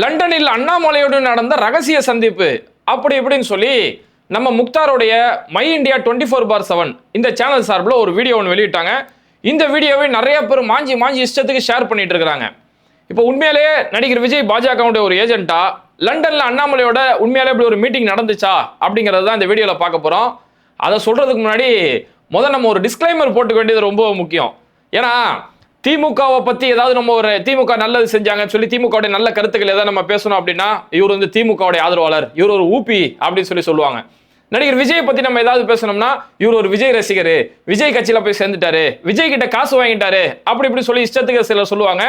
லண்டனில் அண்ணாமலையோடு நடந்த ரகசிய சந்திப்பு. அப்படி இப்படின்னு சொல்லி நம்ம முக்தாருடைய my India twenty four by seven இந்த சேனல் சார்பில் ஒரு வீடியோ ஒன்று வெளியிட்டாங்க. இந்த வீடியோவை நிறைய பேர் மாஞ்சி மாஞ்சி இஷ்டத்துக்கு ஷேர் பண்ணிட்டு இருக்கிறாங்க. இப்போ உண்மையிலேயே நடிகர் விஜய் பாஜகவுடைய ஒரு ஏஜென்ட்டா லண்டனில் அண்ணாமலையோட உண்மையிலே இப்படி ஒரு மீட்டிங் நடந்துச்சா அப்படிங்கிறது தான் இந்த வீடியோவில் பார்க்க போகிறோம் அதை சொல்கிறதுக்கு முன்னாடி முதல் நம்ம ஒரு டிஸ்க்ளைமர் போட்டுக்க வேண்டியது ரொம்ப முக்கியம். ஏன்னா திமுகவை பத்தி ஏதாவது நம்ம ஒரு திமுக நல்லது செஞ்சாங்கன்னு சொல்லி திமுகவுடைய நல்ல கருத்துக்கள் ஏதாவது நம்ம பேசணும் அப்படின்னா இவர் வந்து திமுகவுடைய ஆதரவாளர். இவர் ஒரு ஊபி அப்படின்னு சொல்லி சொல்லுவாங்க. நடிகர் விஜய் பத்தி நம்ம ஏதாவது பேசணும்னா இவர் ஒரு விஜய் ரசிகர். விஜய் கட்சியில போய் சேர்ந்துட்டாரு. விஜய் கிட்ட காசு வாங்கிட்டாரு. அப்படி இப்படி சொல்லி இஷ்டத்துக்கு சிலர் சொல்லுவாங்க.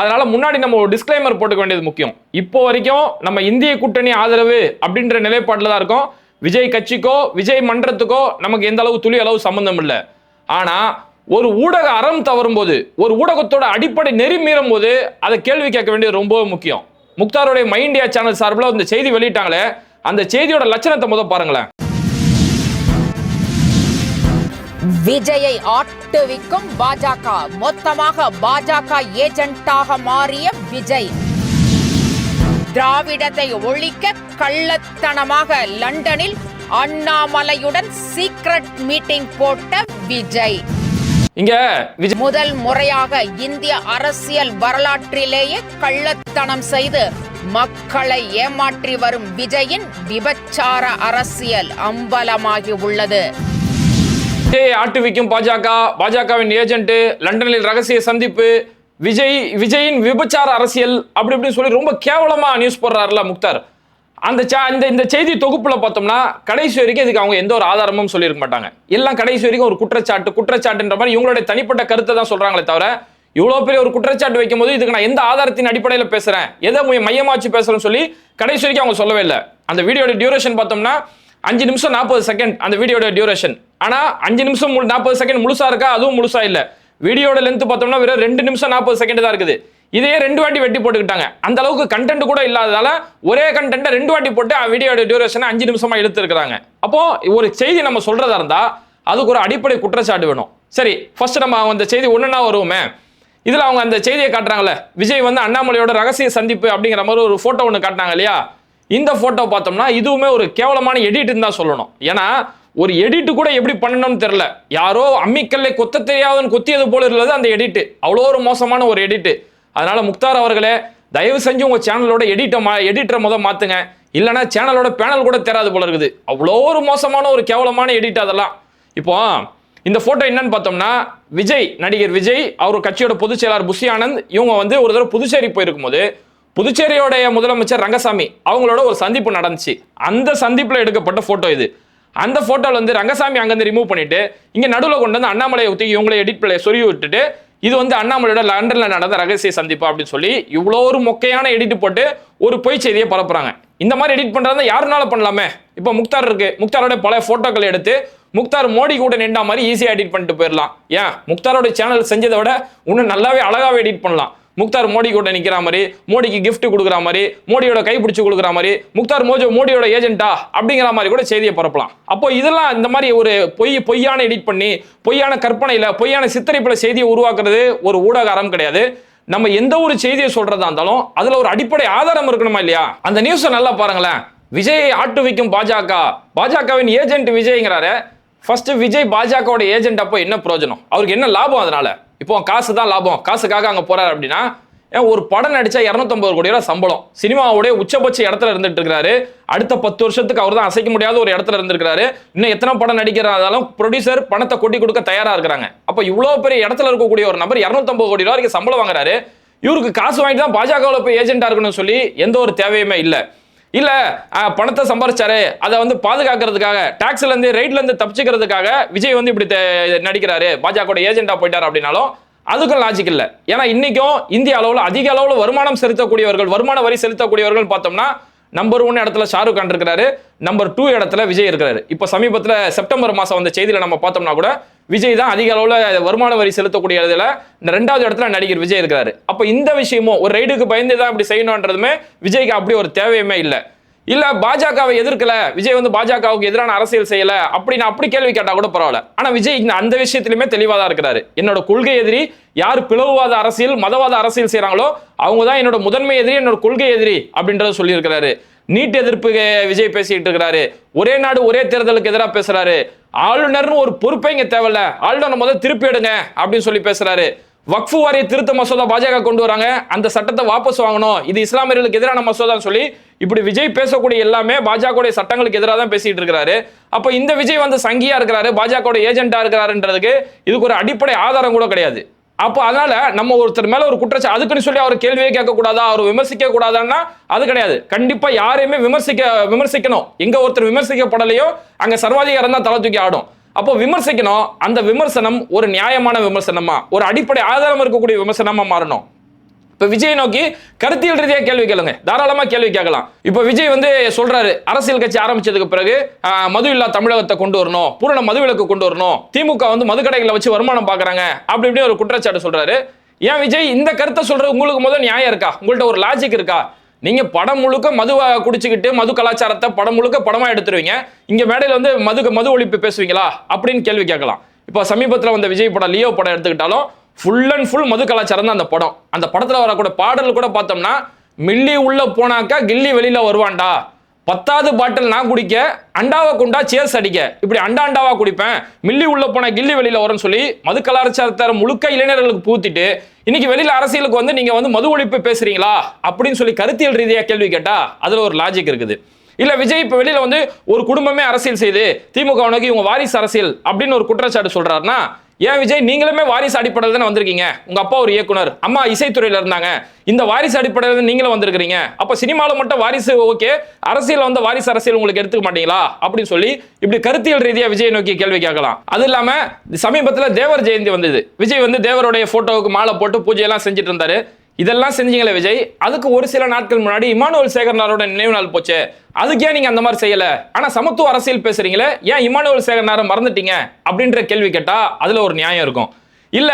அதனால முன்னாடி நம்ம ஒரு டிஸ்க்ளைமர் போட்டுக்க வேண்டியது முக்கியம். இப்போ வரைக்கும் நம்ம இந்திய கூட்டணி ஆதரவு அப்படின்ற நிலைப்பாட்டில் தான் இருக்கோம். விஜய் கட்சிக்கோ விஜய் மன்றத்துக்கோ நமக்கு எந்த அளவு துளி அளவு சம்மந்தம் இல்லை. ஆனால் ஒரு ஊடக அறம் தவறும் போது ஒரு ஊடகத்தோட அடிப்படை நெறி மீறும் போது அதை கேள்வி கேட்க வேண்டியது ரொம்ப முக்கியம். முக்தாருடைய மை சேனல் சார்பில் இந்த செய்தி வெளியிட்டாங்களே அந்த செய்தியோட லட்சணத்தை முதல் பாருங்களேன். விஜயை ஆட்டுவிக்கும் பாஜக. மொத்தமாக பாஜக ஏஜென்டாக மாறிய விஜய். திராவிடத்தை ஒழிக்க கள்ளத்தனமாக லண்டனில் அண்ணாமலையுடன் சீக்ரெட் மீட்டிங் போட்ட விஜய். இங்க முதல் முறையாக இந்திய அரசியல் வரலாற்றிலேயே கள்ளத்தனம் செய்து மக்களை ஏமாற்றி வரும் விஜயின் விபச்சார அரசியல் அம்பலமாகி உள்ளது. ஆட்டுவிக்கும் பாஜக பாஜகவின் ஏஜென்ட் லண்டனில் ரகசிய சந்திப்பு விஜய் விஜயின் விபச்சார அரசியல் அப்படி இப்படின்னு சொல்லி ரொம்ப கேவலமா நியூஸ் போடுறாருல முக்தார். அந்த சா- இந்த இந்த செய்தி தொகுப்பில் பார்த்தோம்னா கடைசி வரைக்கும் இதுக்கு அவங்க எந்த ஒரு ஆதாரமும் சொல்லியிருக்க மாட்டாங்க. எல்லாம் கடைசி வரைக்கும் ஒரு குற்றச்சாட்டு குற்றச்சாட்டுன்ற மாதிரி இவங்களுடைய தனிப்பட்ட கருத்தை தான் சொல்றாங்களே தவிர இவ்வளோ பெரிய ஒரு குற்றச்சாட்டு வைக்கும்போது இதுக்கு நான் எந்த ஆதாரத்தின் அடிப்படையில் பேசுறேன்? எதை மையமாச்சு பேசுறேன்னு சொல்லி கடைசி வரைக்கும் அவங்க சொல்லவே இல்லை. அந்த வீடியோட டியூரேஷன் பார்த்தோம்னா அஞ்சு நிமிஷம் நாற்பது செகண்ட் அந்த வீடியோட டியூரேஷன் ஆனால் அஞ்சு நிமிஷம் நாற்பது செகண்ட் முழுசா இருக்கா? அதுவும் முழுசா இல்லை. வீடியோட லென்த் பார்த்தோம்னா வெறும் ரெண்டு நிமிஷம் நாற்பது செகண்ட் தான் இருக்குது. இதையே ரெண்டு வாட்டி வெட்டி போட்டுக்கிட்டாங்க. அந்த அளவுக்கு கண்டென்ட் கூட இல்லாததால ஒரே கண்டென்ட்டை ரெண்டு வாட்டி போட்டு வீடியோட டியூரேஷனை அஞ்சு நிமிஷமா எடுத்துருக்காங்க அப்போ ஒரு செய்தி நம்ம சொல்றதா இருந்தா அதுக்கு ஒரு அடிப்படை குற்றச்சாட்டு வேணும். சரி ஃபர்ஸ்ட் நம்ம அந்த செய்தி ஒன்றுனா வருவோமே. இதில் அவங்க அந்த செய்தியை காட்டுறாங்கல்ல. விஜய் வந்து அண்ணாமலையோட ரகசிய சந்திப்பு அப்படிங்கிற மாதிரி ஒரு ஃபோட்டோ ஒன்று காட்டினாங்க இல்லையா? இந்த ஃபோட்டோ பார்த்தோம்னா இதுவுமே ஒரு கேவலமான எடிட்டுன்னு தான் சொல்லணும். ஏன்னா ஒரு எடிட்டு கூட எப்படி பண்ணணும்னு தெரில யாரோ அம்மிக்கல்லை கொத்த தெரியாதவன் கொத்தியது போல இருந்தது அந்த எடிட்டு அவ்வளோ ஒரு மோசமான ஒரு எடிட்டு அதனால் முக்தார் அவர்களே தயவு செஞ்சு உங்கள் சேனலோட எடிட்டை மா எடிட்டரை முத மாத்துங்க. இல்லைன்னா சேனலோட பேனல் கூட தெரியாது போல இருக்குது. அவ்வளோ ஒரு மோசமான ஒரு கேவலமான எடிட் அதெல்லாம். இப்போ இந்த ஃபோட்டோ என்னன்னு பார்த்தோம்னா விஜய் நடிகர் விஜய் அவர் கட்சியோட பொதுச் செயலாளர் புஷி ஆனந்த் இவங்க வந்து ஒரு தடவை புதுச்சேரி போயிருக்கும் போது புதுச்சேரியோடைய முதலமைச்சர் ரங்கசாமி அவங்களோட ஒரு சந்திப்பு நடந்துச்சு. அந்த சந்திப்பில் எடுக்கப்பட்ட ஃபோட்டோ இது. அந்த ஃபோட்டோவில் வந்து ரங்கசாமி அங்கேருந்து ரிமூவ் பண்ணிட்டு இங்கே நடுவில் கொண்டு வந்து அண்ணாமலையை ஊற்றி இவங்களை எடிட் பிள்ளை சொருகி விட்டுட்டு இது வந்து அண்ணாமலையோட லண்டன்ல நடந்த ரகசிய சந்திப்பு அப்படின்னு சொல்லி இவ்வளோ ஒரு மொக்கையான எடிட் போட்டு ஒரு பொய் செய்தியை பரப்புறாங்க. இந்த மாதிரி எடிட் பண்றதா யாருனால பண்ணலாமே? இப்போ முக்தார் இருக்கு. முக்தாரோட பல போட்டோக்கள் எடுத்து முக்தார் மோடி கூட நின்றா மாதிரி ஈஸியா எடிட் பண்ணிட்டு போயிடலாம் ஏன்? முக்தாரோட சேனல் செஞ்சதை விட இன்னும் நல்லாவே அழகாவே எடிட் பண்ணலாம். முக்தார் மோடி கூட நிற்கிற மாதிரி மோடிக்கு கிஃப்ட் கொடுக்குற மாதிரி மோடியோட கைப்பிடிச்சு கொடுக்குற மாதிரி முக்தார் மோஜோ மோடியோட ஏஜென்ட்டா அப்படிங்கிற மாதிரி கூட செய்தியை பரப்பலாம். அப்போ இதெல்லாம் இந்த மாதிரி ஒரு பொய் பொய்யான எடிட் பண்ணி பொய்யான கற்பனையில் பொய்யான சித்தரிப்பில் செய்தியை உருவாக்குறது ஒரு ஊடக அறம் கிடையாது. நம்ம எந்த ஒரு செய்தியை சொல்றதா இருந்தாலும் அதுல ஒரு அடிப்படை ஆதாரம் இருக்கணுமா இல்லையா? அந்த நியூஸை நல்லா பாருங்களேன். விஜயை ஆட்டுவிக்கும் பாஜக. பாஜகவின் ஏஜென்ட் விஜய்ங்கிறாரு. ஃபர்ஸ்ட் விஜய் பாஜகவோட ஏஜென்ட் அப்போ என்ன பிரயோஜனம்? அவருக்கு என்ன லாபம் அதனால? இப்போ காசு தான் லாபம். காசுக்காக அங்கே போறாரு அப்படின்னா ஏன் ஒரு படம் நடிச்சா 250 கோடி ரூபா சம்பளம். சினிமாவுடைய உச்சபட்ச இடத்துல இருந்துட்டு இருக்காரு. அடுத்த பத்து வருஷத்துக்கு அவர் தான் அசைக்க முடியாத ஒரு இடத்துல இருந்திருக்கிறாரு. இன்னும் எத்தனை படம் நடிக்கிறதாலும் ப்ரொடியூசர் பணத்தை கொட்டி கொடுக்க தயாரா இருக்கிறாங்க. அப்போ இவ்வளவு பெரிய இடத்துல இருக்கக்கூடிய ஒரு நபர் 250 கோடி ரூபா வரைக்கும் சம்பளம் வாங்குறாரு. இவருக்கு காசு வாங்கிட்டு தான் பாஜகவில் போய் ஏஜென்டா இருக்கணும்னு சொல்லி எந்த ஒரு தேவையுமே இல்லை. இல்ல பணத்தை சம்பாரிச்சாரு. அதை வந்து பாதுகாக்கிறதுக்காக டாக்ஸ்ல இருந்து ரைட்ல இருந்து தப்பிச்சுக்கிறதுக்காக விஜய் வந்து இப்படி நடிக்கிறாரு. பாஜக ஏஜென்டா போயிட்டாரு அப்படின்னாலும் அதுக்கும் லாஜிக் இல்லை. ஏன்னா இன்னைக்கும் இந்திய அளவில் அதிக அளவில் வருமானம் செலுத்தக்கூடியவர்கள் வருமான வரி செலுத்தக்கூடியவர்கள் பார்த்தோம்னா நம்பர் ஒன் இடத்துல ஷாருக் கான் இருக்கிறாரு. நம்பர் டூ இடத்துல விஜய் இருக்கிறாரு. இப்போ சமீபத்தில் செப்டம்பர் மாதம் வந்த செய்தியில் நம்ம பார்த்தோம்னா கூட விஜய் தான் அதிக அளவில் வருமான வரி செலுத்தக்கூடிய இதில் இந்த ரெண்டாவது இடத்துல நடிகர் விஜய் இருக்கிறாரு. அப்போ இந்த விஷயமும் ஒரு ரைடுக்கு பயந்து தான் இப்படி செய்யணுன்றதுமே விஜய்க்கு அப்படி ஒரு தேவையுமே இல்லை. இல்ல பாஜகவை எதிர்க்கல. விஜய் வந்து பாஜகவுக்கு எதிரான அரசியல் செய்யல. அப்படின்னு அப்படி கேள்வி கேட்டா கூட பரவாயில்ல. ஆனா விஜய் இந்த அந்த விஷயத்திலுமே தெளிவா தான் இருக்கிறாரு. என்னோட கொள்கை எதிரி யார் பிளவுவாத அரசியல் மதவாத அரசியல் செய்கிறாங்களோ அவங்க தான் என்னோட முதன்மை எதிரி என்னோட கொள்கை எதிரி அப்படின்றத சொல்லியிருக்கிறாரு. நீட் எதிர்ப்பு விஜய் பேசிட்டு இருக்கிறாரு. ஒரே நாடு ஒரே தேர்தலுக்கு எதிராக பேசுறாரு. ஆளுநர்னு ஒரு பொறுப்பே இங்க தேவையில்ல. ஆளுநர் முதல் திருப்பி எடுங்க அப்படின்னு சொல்லி பேசுறாரு. வக்ஃபு வாரிய திருத்த மசோதா பாஜக கொண்டு வராங்க. அந்த சட்டத்தை வாபஸ் வாங்கணும். இது இஸ்லாமியர்களுக்கு எதிரான மசோதான்னு சொல்லி இப்படி விஜய் பேசக்கூடிய எல்லாமே பாஜகவுடைய சட்டங்களுக்கு எதிராக தான் பேசிட்டு இருக்கிறாரு. அப்போ இந்த விஜய் வந்து சங்கியா இருக்கிறாரு பாஜகவோட ஏஜென்ட்டா இருக்கிறாருன்றதுக்கு இதுக்கு ஒரு அடிப்படை ஆதாரம் கூட கிடையாது. அப்போ அதனால நம்ம ஒருத்தர் மேல ஒரு குற்றச்சா அதுக்குன்னு சொல்லி அவர் கேள்வியே கேட்க கூடாதா அவர் விமர்சிக்க கூடாதான்னா அது கிடையாது. கண்டிப்பா யாரையுமே விமர்சிக்க விமர்சிக்கணும். எங்க ஒருத்தர் விமர்சிக்கப்படலையோ அங்க சர்வாதிகாரம் தான் தலை தூக்கி ஆடும். அப்போ விமர்சிக்கணும். அந்த விமர்சனம் ஒரு நியாயமான விமர்சனமா ஒரு அடிப்படை ஆதாரம் இருக்கக்கூடிய விமர்சனமா மாறணும். இப்ப விஜய் நோக்கி கருத்தியல் ரீதியா கேள்வி கேளுங்க. தாராளமா கேள்வி கேட்கலாம். இப்ப விஜய் வந்து சொல்றாரு அரசியல் கட்சி ஆரம்பிச்சதுக்கு பிறகு மது இல்லா தமிழகத்தை கொண்டு வரணும் பூரண மதுவிலக்கு கொண்டு வரணும் திமுக வந்து மதுக்கடைகளை வச்சு வருமானம் பாக்குறாங்க அப்படி இப்படி ஒரு குற்றச்சாட்டு சொல்றாரு. ஏன் விஜய் இந்த கருத்தை சொல்றது உங்களுக்கு முதல் நியாயம் இருக்கா? உங்கள்ட்ட ஒரு லாஜிக் இருக்கா? நீங்க படம் முழுக்க மதுவை குடிச்சுக்கிட்டு மது கலாச்சாரத்தை படம் முழுக்க படமா எடுத்துருவீங்க. இங்க மேடையில் வந்து மது மது ஒழிப்பு பேசுவீங்களா? அப்படின்னு கேள்வி கேட்கலாம். இப்போ சமீபத்தில் வந்த விஜய் படம் லியோ படம் எடுத்துக்கிட்டாலும் ஃபுல் அண்ட் ஃபுல் மது கலாச்சாரம் தான் அந்த படம். அந்த படத்தில் வரக்கூட பாடல் கூட பார்த்தோம்னா மில்லி உள்ளே போனாக்கா கில்லி வெளியில் வருவான்டா. பத்தாவது பாட்டில் நான் குடிக்க அண்டாவை கொண்டா சேர்ஸ் அடிக்க. இப்படி அண்டா அண்டாவா குடிப்பேன் மில்லி உள்ள போன கில்லி வெளியில வரும்னு சொல்லி மது கலாச்சாரத்தை முழுக்க இளைஞர்களுக்கு பூத்திட்டு இன்னைக்கு வெளியில அரசியலுக்கு வந்து நீங்க வந்து மது ஒழிப்பு பேசுறீங்களா? அப்படின்னு சொல்லி கருத்தியல் ரீதியா கேள்வி கேட்டா அதுல ஒரு லாஜிக் இருக்குது. இல்ல விஜய் இப்ப வெளியில வந்து ஒரு குடும்பமே அரசியல் செய்து திமுக நோக்கி இவங்க வாரிசு அரசியல் அப்படின்னு ஒரு குற்றச்சாட்டு சொல்றாருன்னா ஏன் விஜய்? நீங்களுமே வாரிசு அடிப்படையில் தானே வந்திருக்கீங்க. உங்க அப்பா ஒரு இயக்குனர் அம்மா இசைத்துறையில இருந்தாங்க. இந்த வாரிசு அடிப்படையில் நீங்களும் வந்திருக்கிறீங்க. அப்ப சினிமாவில் மட்டும் வாரிசு ஓகே அரசியல் வந்து வாரிசு அரசியல் உங்களுக்கு எடுத்துக்க மாட்டீங்களா? அப்படின்னு சொல்லி இப்படி கருத்தியல் ரீதியா விஜய் நோக்கி கேள்வி கேட்கலாம். அது இல்லாம சமீபத்தில் தேவர் ஜெயந்தி வந்தது. விஜய் வந்து தேவருடைய போட்டோவுக்கு மாலை போட்டு பூஜையெல்லாம் செஞ்சுட்டு இருந்தாரு. இதெல்லாம் செஞ்சீங்களே விஜய்? அதுக்கு ஒரு சில நாட்கள் முன்னாடி இமானுவல் சேகர்னாரோட நினைவு நாள் போச்சு. அதுக்கே நீங்க அந்த மாதிரி செய்யல? ஆனா சமத்துவ அரசியல் பேசுறீங்களே ஏன் இமானுவல் சேகர்னாரை மறந்துட்டீங்க? அப்படின்ற கேள்வி கேட்டா அதுல ஒரு நியாயம் இருக்கும். இல்ல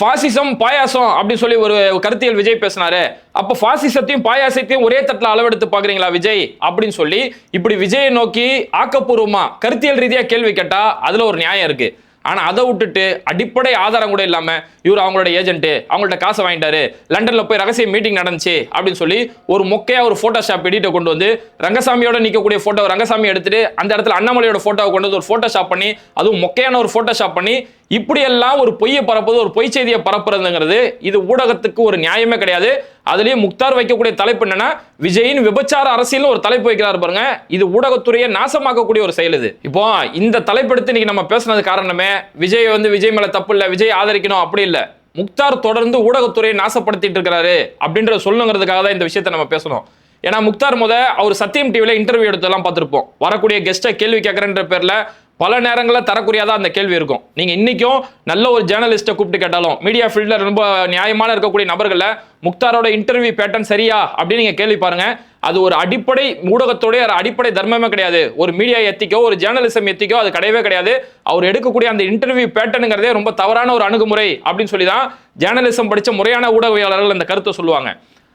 பாசிசம் பாயாசம் அப்படின்னு சொல்லி ஒரு கருத்தியல் விஜய் பேசினாரு. அப்ப பாசிசத்தையும் பாயாசத்தையும் ஒரே தட்டில் அளவெடுத்து பாக்குறீங்களா விஜய்? அப்படின்னு சொல்லி இப்படி விஜயை நோக்கி ஆக்கப்பூர்வமா கருத்தியல் ரீதியா கேள்வி கேட்டா அதுல ஒரு நியாயம் இருக்கு. ஆனால் அதை விட்டுட்டு அடிப்படை ஆதாரம் கூட இல்லாமல் இவர் அவங்களோட ஏஜென்ட் அவங்கள்ட்ட காசை வாங்கிட்டாரு லண்டனில் போய் ரகசிய மீட்டிங் நடந்துச்சு அப்படின்னு சொல்லி ஒரு மொக்கையாக ஒரு ஃபோட்டோஷாப் எடிட்டை கொண்டு வந்து ரங்கசாமியோட நிற்கக்கூடிய ஃபோட்டோ ரங்கசாமி எடுத்துட்டு அந்த இடத்துல அண்ணாமலையோட ஃபோட்டோவை கொண்டு வந்து ஒரு ஃபோட்டோஷாப் பண்ணி அதுவும் மொக்கையான ஒரு ஃபோட்டோஷாப் பண்ணி இப்படியெல்லாம் ஒரு பொய்யை பரப்புது ஒரு பொய் செய்தியை பரப்புறதுங்கிறது இது ஊடகத்துக்கு ஒரு நியாயமே கிடையாது. அதுலேயும் முக்தார் வைக்கக்கூடிய தலைப்பு என்னன்னா விஜயின் விபச்சார அரசியல் ஒரு தலைப்பு வைக்கிறாரு பாருங்க. இது ஊடகத்துறையை நாசமாக்கக்கூடிய ஒரு செயல் இது. இப்போ இந்த தலைப்பெடுத்து இன்னைக்கு நம்ம பேசுனது காரணமே விஜய் வந்து விஜய் மேல தப்பு இல்லை விஜய் ஆதரிக்கணும் அப்படி இல்லை. முக்தார் தொடர்ந்து ஊடகத்துறையை நாசப்படுத்திட்டு இருக்கிறாரு அப்படின்றத சொல்லணுங்கிறதுக்காக தான் இந்த விஷயத்தை நம்ம பேசணும். ஏன்னா முக்தார் முத அவர் சத்தியம் டிவியில் இன்டர்வியூ எடுத்தெல்லாம் பார்த்துருப்போம். வரக்கூடிய கெஸ்ட்டை கேள்வி கேட்குறேன்ற பேர்ல பல நேரங்களில் தரக்குறையாக அந்த கேள்வி இருக்கும். நீங்கள் இன்றைக்கும் நல்ல ஒரு ஜேர்னலிஸ்ட்டை கூப்பிட்டு கேட்டாலும் மீடியா ஃபீல்டில் ரொம்ப நியாயமான இருக்கக்கூடிய நபர்களை முக்தாரோட இன்டர்வியூ பேட்டர்ன் சரியா அப்படின்னு நீங்கள் கேள்வி பாருங்கள் அது ஒரு அடிப்படை ஊடகத்தோடைய ஒரு அடிப்படை தர்மமே கிடையாது. ஒரு மீடியா எத்திக்கோ ஒரு ஜேர்னலிசம் எத்திக்கோ அது கிடையவே கிடையாது. அவர் எடுக்கக்கூடிய அந்த இன்டர்வியூ பேட்டர்னுங்கிறதே ரொம்ப தவறான ஒரு அணுகுமுறை அப்படின்னு சொல்லி தான் ஜேர்னலிசம் படித்த முறையான ஊடகவியலாளர்கள் அந்த கருத்தை சொல்லுவாங்க.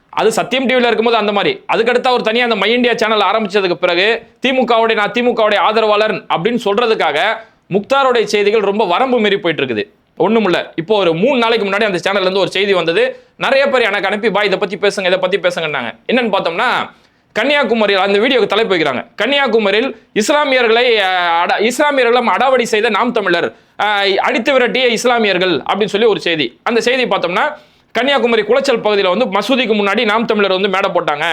அது சத்தியம் டிவியில் இருக்கும்போது அந்த மாதிரி. அதுக்கடுத்து அவர் தனியாக அந்த மை இந்தியா சேனல் ஆரம்பிச்சதுக்கு பிறகு திமுகவுடைய நான் திமுகவுடைய ஆதரவாளர் அப்படின்னு சொல்கிறதுக்காக முக்தாருடைய செய்திகள் ரொம்ப வரம்பு மீறி போயிட்டு இருக்குது ஒன்றும் இல்லை. இப்போ ஒரு மூணு நாளைக்கு முன்னாடி அந்த சேனல்ல இருந்து ஒரு செய்தி வந்தது. நிறைய பேர் எனக்கு அனுப்பி பா இதை பற்றி பேசுங்க இதை பற்றி பேசுங்கன்னாங்க. என்னன்னு பார்த்தோம்னா கன்னியாகுமரியில் அந்த வீடியோக்கு தலைப்பு வைக்கிறாங்க. கன்னியாகுமரியில் இஸ்லாமியர்களை அட- இஸ்லாமியர்களும் அடாவடி செய்த நாம் தமிழர் அடித்து விரட்டிய இஸ்லாமியர்கள் அப்படின்னு சொல்லி ஒரு செய்தி. அந்த செய்தி பார்த்தோம்னா கன்னியாகுமரி குளச்சல் பகுதியில் வந்து மசூதிக்கு முன்னாடி நாம் தமிழர் வந்து மேடை போட்டாங்க.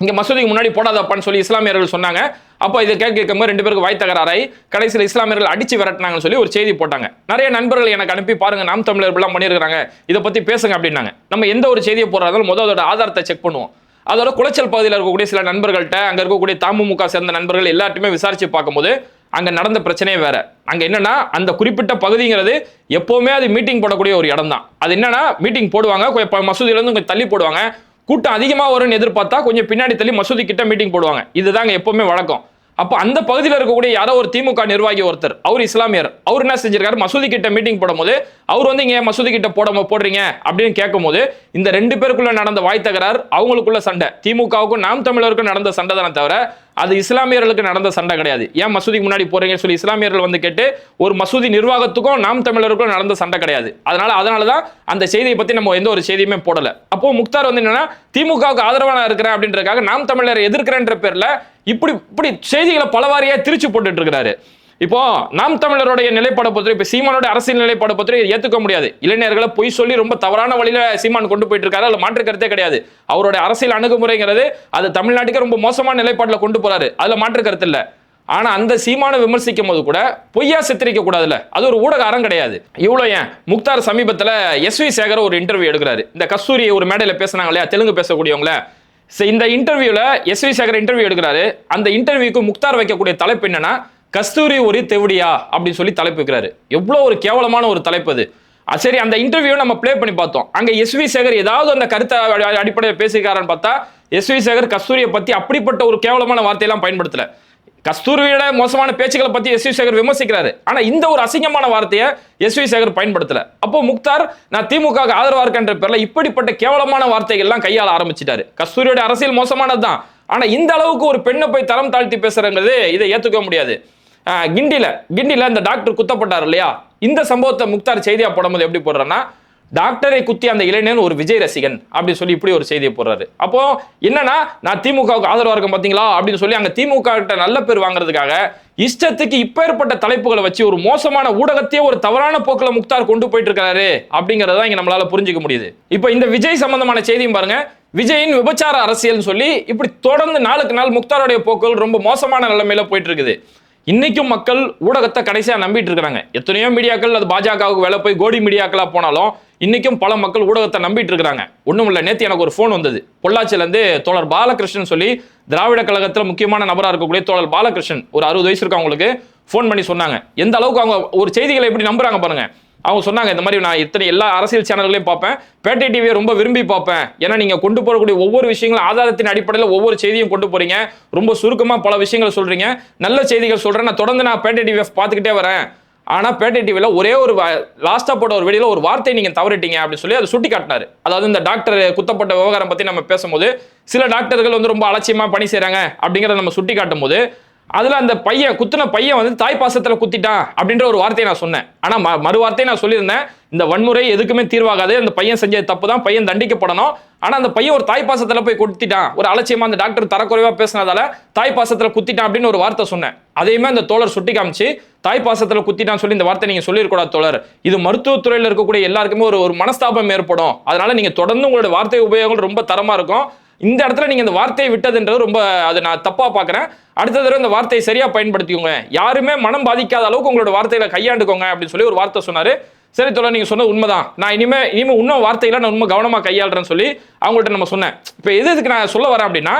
இங்கே மசூதிக்கு முன்னாடி போடாதப்பான்னு சொல்லி இஸ்லாமியர்கள் சொன்னாங்க. அப்போ இதை கேட்க கேட்கும்போது ரெண்டு பேருக்கு வாய் தகராறாய் கடைசியில் இஸ்லாமியர்கள் அடிச்சு விரட்டினாங்கன்னு சொல்லி ஒரு செய்தி போட்டாங்க. நிறைய நண்பர்கள் எனக்கு அனுப்பி பாருங்க நாம் தமிழர் இப்படிலாம் பண்ணியிருக்காங்க இதை பத்தி பேசுங்க அப்படின்னாங்க. நம்ம எந்த ஒரு செய்தியை போடுறதாலும் முதல் அதோட ஆதாரத்தை செக் பண்ணுவோம். அதோட குளச்சல் பகுதியில் இருக்கக்கூடிய சில நண்பர்கள்ட்ட அங்கே இருக்கக்கூடிய தமுமுக சேர்ந்த நண்பர்கள் எல்லாத்தையுமே விசாரிச்சு பார்க்கும்போது அங்க நடந்த பிரச்சனையே வேற. அங்க என்னன்னா அந்த குறிப்பிட்ட பகுதிங்கிறது எப்பவுமே அது மீட்டிங் போடக்கூடிய ஒரு இடம் தான் அது என்னன்னா மீட்டிங் போடுவாங்க கொஞ்சம் மசூதியில இருந்து கொஞ்சம் தள்ளி போடுவாங்க. கூட்டம் அதிகமாக வரும்னு எதிர்பார்த்தா கொஞ்சம் பின்னாடி தள்ளி மசூதி கிட்ட மீட்டிங் போடுவாங்க. இதுதாங்க எப்பவுமே வழக்கம். அப்போ அந்த பகுதியில் இருக்கக்கூடிய யாரோ ஒரு திமுக நிர்வாகி ஒருத்தர் அவர் இஸ்லாமியர் அவர் என்ன செஞ்சிருக்காரு? மசூதி கிட்ட மீட்டிங் போடும்போது அவர் வந்து இங்க மசூதி கிட்ட போட போடுறீங்க? அப்படின்னு கேட்கும்போது இந்த ரெண்டு பேருக்குள்ள நடந்த வாய் தகராறு அவங்களுக்குள்ள சண்டை. திமுகவுக்கும் நாம் தமிழருக்கும் நடந்த சண்டை தானே தவிர அது இஸ்லாமியர்களுக்கு நடந்த சண்டை கிடையாது. ஏன் மசூதிக்கு முன்னாடி போறீங்கன்னு சொல்லி இஸ்லாமியர்கள் வந்து கேட்டு ஒரு மசூதி நிர்வாகத்துக்கும் நாம் தமிழருக்கும் நடந்த சண்டை கிடையாது. அதனால அதனால தான் அந்த செய்தியை பத்தி நம்ம எந்த ஒரு செய்தியுமே போடல. அப்போ முக்தார் வந்து என்னன்னா திமுகவுக்கு ஆதரவாக இருக்கிறேன் அப்படின்றதுக்காக நாம் தமிழரை எதிர்க்கிறேன்ற பேர்ல இப்படி இப்படி செய்திகளை பலவாரியா திரிச்சு போட்டுட்டு இருக்கிறாரு. இப்போ நாம் தமிழருடைய நிலைப்பாடு பற்றி இப்போ சீமானோட அரசியல் நிலைப்பாடு பற்றி ஏற்றுக்க முடியாது. இளைஞர்களை பொய் சொல்லி ரொம்ப தவறான வழியில சீமான் கொண்டு போயிட்டு இருக்காரு அதில் மாற்று கருத்தே கிடையாது. அவருடைய அரசியல் அணுகுமுறைங்கிறது அது தமிழ்நாட்டுக்கு ரொம்ப மோசமான நிலைப்பாட்டில் கொண்டு போறாரு. அதில் மாற்று கருத்து இல்லை. ஆனா அந்த சீமான விமர்சிக்கும் போது கூட பொய்யா சித்தரிக்க கூடாதுல அது ஒரு ஊடக அறம் கிடையாது. இவ்வளோ ஏன்? முக்தார் சமீபத்தில் எஸ் வி சேகர் ஒரு இன்டர்வியூ எடுக்கிறாரு. இந்த கஸ்தூரி ஒரு மேடையில் பேசுனாங்க இல்லையா? தெலுங்கு பேசக்கூடியவங்கள. இந்த இன்டர்வியூவில் எஸ் வி சேகர் இன்டர்வியூ எடுக்கிறாரு. அந்த இன்டர்வியூக்கு முக்தார் வைக்கக்கூடிய தலைப்பு என்னன்னா கஸ்தூரி ஒரு தெவடியா அப்படின்னு சொல்லி தலைப்பு வைக்கிறாரு. எவ்வளோ ஒரு கேவலமான ஒரு தலைப்பு அது. சரி அந்த இன்டர்வியூ நம்ம ப்ளே பண்ணி பார்த்தோம். அங்கே எஸ் வி சேகர் ஏதாவது அந்த கருத்தை அடிப்படையில் பேசியிருக்காரான்னு பார்த்தா எஸ் வி சேகர் கஸ்தூரியை பற்றி அப்படிப்பட்ட ஒரு கேவலமான வார்த்தையெல்லாம் பயன்படுத்தல. கஸ்தூரியோட மோசமான பேச்சுக்களை பத்தி எஸ் வி சேகர் விமர்சிக்கிறாரு. ஆனா இந்த ஒரு அசிங்கமான வார்த்தையை எஸ் வி சேகர் பயன்படுத்தல. அப்போ முக்தார் நான் திமுக ஆதரவா இருக்கேன்ற பேர்ல இப்படிப்பட்ட கேவலமான வார்த்தைகள் எல்லாம் கையாள ஆரம்பிச்சிட்டாரு. கஸ்தூரியோட அரசியல் மோசமானதுதான். ஆனா இந்த அளவுக்கு ஒரு பெண்ணை போய் தரம் தாழ்த்தி பேசுறங்கிறது இதை ஏத்துக்க முடியாது. கிண்டியில் கிண்டில. கிண்டில இந்த டாக்டர் குத்தப்பட்டார் இல்லையா? இந்த சம்பவத்தை முக்தார் செய்தியா போடும்போது எப்படி போடுறேன்னா டாக்டரை குத்தி அந்த இளைஞன் ஒரு விஜய் ரசிகன் அப்படின்னு சொல்லி இப்படி ஒரு செய்தியை போடுறாரு. அப்போ என்னன்னா நான் திமுகவுக்கு ஆதரவாக இருக்கேன் பாத்தீங்களா? அப்படின்னு சொல்லி அங்க திமுக கிட்ட நல்ல பேர் வாங்குறதுக்காக இஷ்டத்துக்கு இப்பேற்பட்ட தலைப்புகளை வச்சு ஒரு மோசமான ஊடகத்தையே ஒரு தவறான போக்கில் முக்தார் கொண்டு போயிட்டு இருக்காரு அப்படிங்கறத இங்க நம்மளால புரிஞ்சுக்க முடியுது. இப்போ இந்த விஜய் சம்பந்தமான செய்தியும் பாருங்க. விஜயின் விபச்சார அரசியல்னு சொல்லி இப்படி தொடர்ந்து நாளுக்கு நாள் முக்தாருடைய போக்குகள் ரொம்ப மோசமான நிலைமையில போயிட்டு இருக்குது. இன்னைக்கும் மக்கள் ஊடகத்தை கடைசியாக நம்பிட்டு இருக்கிறாங்க. எத்தனையோ மீடியாக்கள் அது பாஜகவுக்கு வேலை போய் கோடி மீடியாக்களாக போனாலும் இன்னைக்கும் பல மக்கள் ஊடகத்தை நம்பிட்டு இருக்கிறாங்க. ஒன்றும் இல்லை நேற்று எனக்கு ஒரு ஃபோன் வந்தது. பொள்ளாச்சியிலேருந்து தோழர் பாலகிருஷ்ணன் சொல்லி திராவிட கழகத்தில் முக்கியமான நபராக இருக்கக்கூடிய தோழர் பாலகிருஷ்ணன் ஒரு அறுபது வயசு இருக்கவங்களுக்கு ஃபோன் பண்ணி சொன்னாங்க. எந்த அளவுக்கு அவங்க ஒரு செய்திகளை எப்படி நம்புறாங்க பாருங்கள் அவங்க சொன்னாங்க இந்த மாதிரி நான் இத்தனை எல்லா அரசியல் சேனல்களையும் பார்ப்பேன். பேட்டை டிவியை ரொம்ப விரும்பி பார்ப்பேன். ஏன்னா நீங்கள் கொண்டு போகக்கூடிய ஒவ்வொரு விஷயங்களும் ஆதாரத்தின் அடிப்படையில் ஒவ்வொரு செய்தியும் கொண்டு போறீங்க. ரொம்ப சுருக்கமாக பல விஷயங்களை சொல்றீங்க. நல்ல செய்திகள் சொல்றேன். நான் தொடர்ந்து நான் பேட்டை டிவியை பார்த்துக்கிட்டே வரேன். ஆனால் பேட்டை டிவியில் ஒரே ஒரு லாஸ்ட்டாக போட்ட ஒரு வீடியோவில் ஒரு வார்த்தை நீங்கள் தவறிட்டீங்க அப்படின்னு சொல்லி அதை சுட்டி காட்டினார் அதாவது இந்த டாக்டர் குத்தப்பட்ட விவகாரம் பற்றி நம்ம பேசும்போது சில டாக்டர்கள் வந்து ரொம்ப அலட்சியமாக பணி செய்கிறாங்க அப்படிங்கிறத நம்ம சுட்டி காட்டும் போது அதில் அந்த பையன் குத்துன பையன் வந்து தாய் பாசத்தில் குத்திட்டான் அப்படின்ற ஒரு வார்த்தையை நான் சொன்னேன். ஆனால் ம- மறு வார்த்தையை நான் சொல்லியிருந்தேன். இந்த வன்முறை எதுக்குமே தீர்வாகாது. அந்த பையன் செஞ்சது தப்பு தான் பையன் தண்டிக்கப்படணும். ஆனால் அந்த பையன் ஒரு தாய் பாசத்தில் போய் குத்திட்டான். ஒரு அலட்சியமாக அந்த டாக்டர் தரக்குறைவாக பேசினதால தாய் பாசத்தில் குத்திட்டான் அப்படின்னு ஒரு வார்த்தை சொன்னேன். அதையுமே அந்த தோழர் சுட்டி காமிச்சு தாய் பாசத்தில் குத்திட்டான்னு சொல்லி இந்த வார்த்தை நீங்கள் சொல்லியிருக்கூடாது தோழர். இது மருத்துவத்துறையில் இருக்கக்கூடிய எல்லாருக்குமே ஒரு ஒரு மனஸ்தாபம் ஏற்படும். அதனால நீங்கள் தொடர்ந்து உங்களோட வார்த்தை உபயோகங்கள் ரொம்ப தரமாக இருக்கும். இந்த இடத்துல நீங்கள் இந்த வார்த்தையை விட்டதுன்றது ரொம்ப அதை நான் தப்பாக பார்க்குறேன். அடுத்த தடவை இந்த வார்த்தையை சரியாக பயன்படுத்திக்கோங்க. யாருமே மனம் பாதிக்காத அளவுக்கு உங்களோட வார்த்தையில் கையாண்டுக்கோங்க அப்படின்னு சொல்லி ஒரு வார்த்தை சொன்னார். சரி தோழர் நீங்கள் சொன்னது உண்மைதான். நான் இனிமேல் இனிமேல் இன்னும் வார்த்தையில நான் உண்மை கவனமாக கையாளுறேன்னு சொல்லி அவங்கள்ட்ட நம்ம சொன்னேன். இப்போ எது எதுக்கு நான் சொல்ல வரேன் அப்படின்னா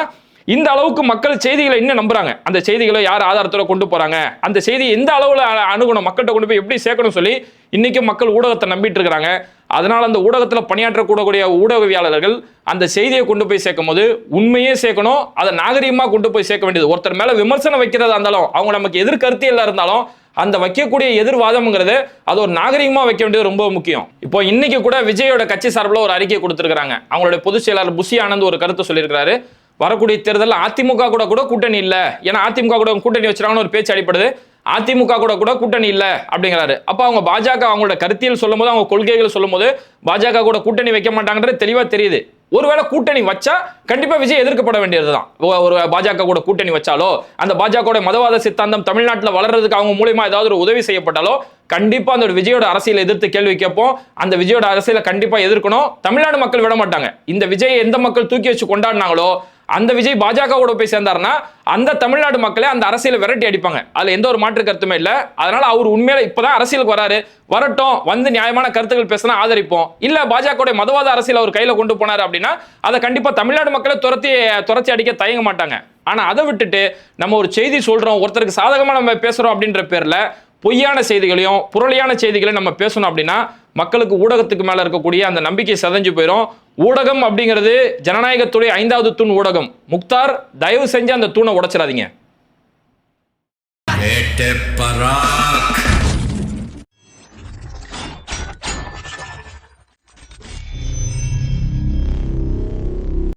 இந்த அளவுக்கு மக்கள் செய்திகளை இன்னும் நம்புறாங்க. அந்த செய்திகளை யார் ஆதாரத்தோட கொண்டு போறாங்க? அந்த செய்தி எந்த அளவில் அணுகணும்? மக்கள்கிட்ட கொண்டு போய் எப்படி சேர்க்கணும் சொல்லி இன்னைக்கு மக்கள் ஊடகத்தை நம்பிட்டு இருக்கிறாங்க அதனால அந்த ஊடகத்தில் பணியாற்றக்கூடக்கூடிய ஊடகவியாளர்கள் அந்த செய்தியை கொண்டு போய் சேர்க்கும் போது உண்மையே சேர்க்கணும். அதை நாகரீகமாக கொண்டு போய் சேர்க்க வேண்டியது. ஒருத்தர் மேலே விமர்சனம் வைக்கிறதா இருந்தாலும் அவங்க நமக்கு எதிர்கருத்தியல்ல இருந்தாலும் அந்த வைக்கக்கூடிய எதிர்வாதம்ங்கிறது அது ஒரு நாகரிகமாக வைக்க வேண்டியது ரொம்ப முக்கியம். இப்போ இன்னைக்கு கூட விஜயோட கட்சி சார்பில் ஒரு அறிக்கை கொடுத்துருக்காங்க அவங்களுடைய பொதுச் செயலாளர் புஷி ஆனந்த் ஒரு கருத்து சொல்லியிருக்கிறாரு. வரக்கூடிய தேர்தலில் அதிமுக கூட கூட கூட்டணி இல்லை. ஏன்னா அதிமுக கூட கூட்டணி வச்சிருக்காங்கன்னு ஒரு பேச்சு அடிப்படுது அதிமுக கூட கூட கூட்டணி இல்லை அப்படிங்கிறாரு. அப்போ அவங்க பாஜக அவங்களோட கருத்தியல் சொல்லும் போது அவங்க கொள்கைகள் சொல்லும் போது பாஜக கூட கூட்டணி வைக்க மாட்டாங்கன்றது தெளிவாக தெரியுது. ஒருவேளை கூட்டணி வச்சா கண்டிப்பா விஜய் எதிர்க்கப்பட வேண்டியது தான் ஒரு பாஜக கூட கூட்டணி வச்சாலோ அந்த பாஜக மதவாத சித்தாந்தம் தமிழ்நாட்டில் வளர்றதுக்கு அவங்க மூலியமா ஏதாவது ஒரு உதவி செய்யப்பட்டாலோ கண்டிப்பா அந்த ஒரு விஜயோட அரசியலை எதிர்த்து கேள்வி கேட்போம். அந்த விஜயோட அரசியலை கண்டிப்பா எதிர்க்கணும். தமிழ்நாடு மக்கள் விட மாட்டாங்க. இந்த விஜயை எந்த மக்கள் தூக்கி வச்சு கொண்டாடினாங்களோ அந்த விஜய் பாஜகவோட போய் சேர்ந்தாருன்னா அந்த தமிழ்நாடு மக்களே அந்த அரசியலை விரட்டி அடிப்பாங்க. அதுல எந்த ஒரு மாற்று கருத்துமே இல்ல. அதனால அவர் உண்மையில இப்பதான் அரசியலுக்கு வராரு. வரட்டும் வந்து நியாயமான கருத்துக்கள் பேசினா ஆதரிப்போம். இல்ல பாஜக மதவாத அரசியல் அவர் கையில கொண்டு போனாரு அப்படின்னா அதை கண்டிப்பா தமிழ்நாடு மக்களை துரத்தி துரத்தி அடிக்க தயங்க மாட்டாங்க. ஆனா அதை விட்டுட்டு நம்ம ஒரு செய்தி சொல்றோம் ஒருத்தருக்கு சாதகமா நம்ம பேசுறோம் அப்படின்ற பேர்ல பொய்யான செய்திகளையும் புரளியான செய்திகளையும் நம்ம பேசணும் அப்படின்னா மக்களுக்கு ஊடகத்துக்கு மேலே இருக்கக்கூடிய அந்த நம்பிக்கை சதஞ்சு போயிடும் ஊடகம் அப்படிங்கிறது ஜனநாயகத்துடைய ஐந்தாவது தூண் ஊடகம். முக்தார் தயவு செஞ்சு அந்த தூணை உடைச்சிடாதீங்க.